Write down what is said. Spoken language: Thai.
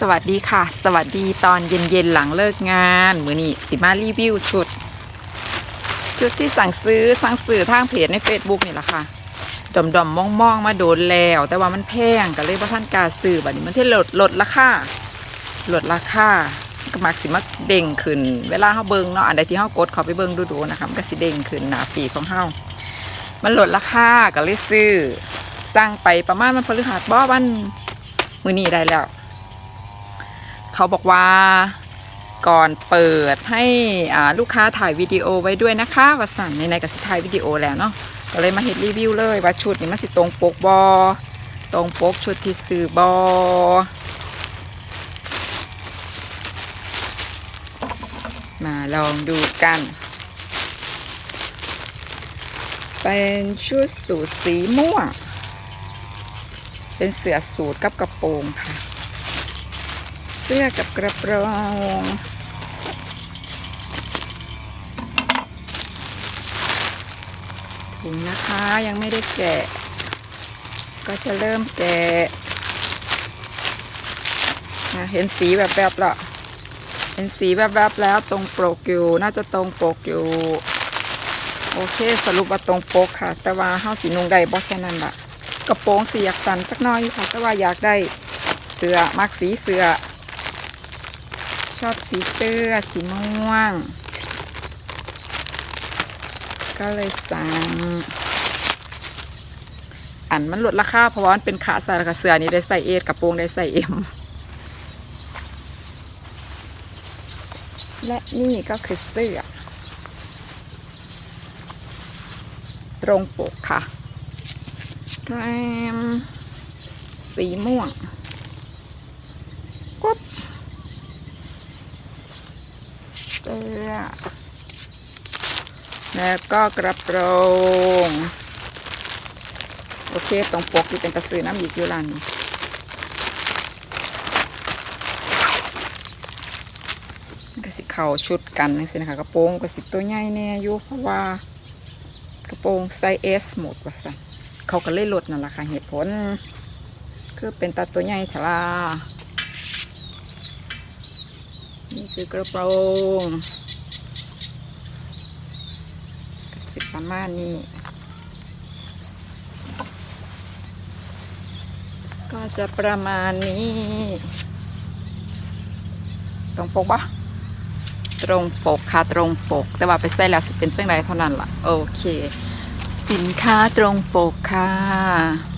สวัสดีค่ะ สวัสดีตอนเย็นๆหลังเลิกงาน มือนี้สิมารีวิวชุด ชุดที่สั่งซื้อสั่งซื้อทางเพจใน Facebook นี่แหละค่ะดอมดอมมองมองๆมาโดนแล้ว แต่ว่ามันแพงก็เลยว่าท่านกาซื้อบัดนี้มันที่ลดลดราคาลดราคาก็มักสิมักเด้งขึ้น เวลาเฮาเบิงเนาะอันใดที่เฮากดเข้าไปเบิงดูๆนะคะมันก็สิเด้งขึ้นหนาฟีของเฮามันลดราคาก็เลยซื้อสร้างไปประมาณมันพฤหัสบ่วันมือนี้ได้แล้ว เขาบอกว่าก่อนเปิดให้ลูกค้าถ่ายวิดีโอไว้ด้วยนะคะว่าสั่งในในกับสิถ่ายวิดีโอแล้วเนาะก็เลยมาเห็นรีวิวเลยว่าชุดนี้มันสิตรงปกบอตรงปกชุดที่ซื้อบอมาลองดูกัน เป็นชุดสูทสีม่วง เป็นเสือสูทกับกระโปรงค่ะ เสื้อกับกระโปรงถุงนะคะยังไม่ได้แกะ ก็จะเริ่มแกะนะเห็นสีแบบแบบละเห็นสีแบบแบบแล้วตรงปกอยู่น่าจะตรงปกอยู่ โอเคสรุปว่าตรงปกค่ะ แต่ว่าเฮาสีนุงได้บ่แค่นั้นละกระโปรงสีอยากสันจักน้อยค่ะ แต่ว่าอยากได้เสื้อมักสีเสื้อ อบสีเสื้อสีม่วง ก็เลยสั่ง อันมันลดราคาเพราะว่ามันเป็นขาส่แล้วก็เสื้อนี้ได้ใส่เอสกระโปรงได้ใส่เอ็มและนี่ก็คือเสื้อตรงปกค่ะแรมสีม่วงกุ๊บ เสื้อ แล้วก็กระโปรง โอเค ตรงปกที่เป็นตะซื้อน้ำหยิกอยู่ร้านนี้มันก็สิเข่าชุดกันนั่นสินะคะกระโปรงก็สิตัวใหญ่แน่อยู่เพราะว่ากระโปรงไซส์ S หมดว่าสันเขาก็เลยลดนั่นแหละค่ะเหตุผล คือเป็นตาตัวใหญ่ทลา นี่คือกระโปรงก็สิประมาณนี้ ก็จะประมาณนี้ ตรงปกปะตรงปกค่ะตรงปก แต่ว่าไปใส่แล้วสิเป็นจังไรเท่านั้นล่ะ โอเค สินค้าตรงปกค่ะ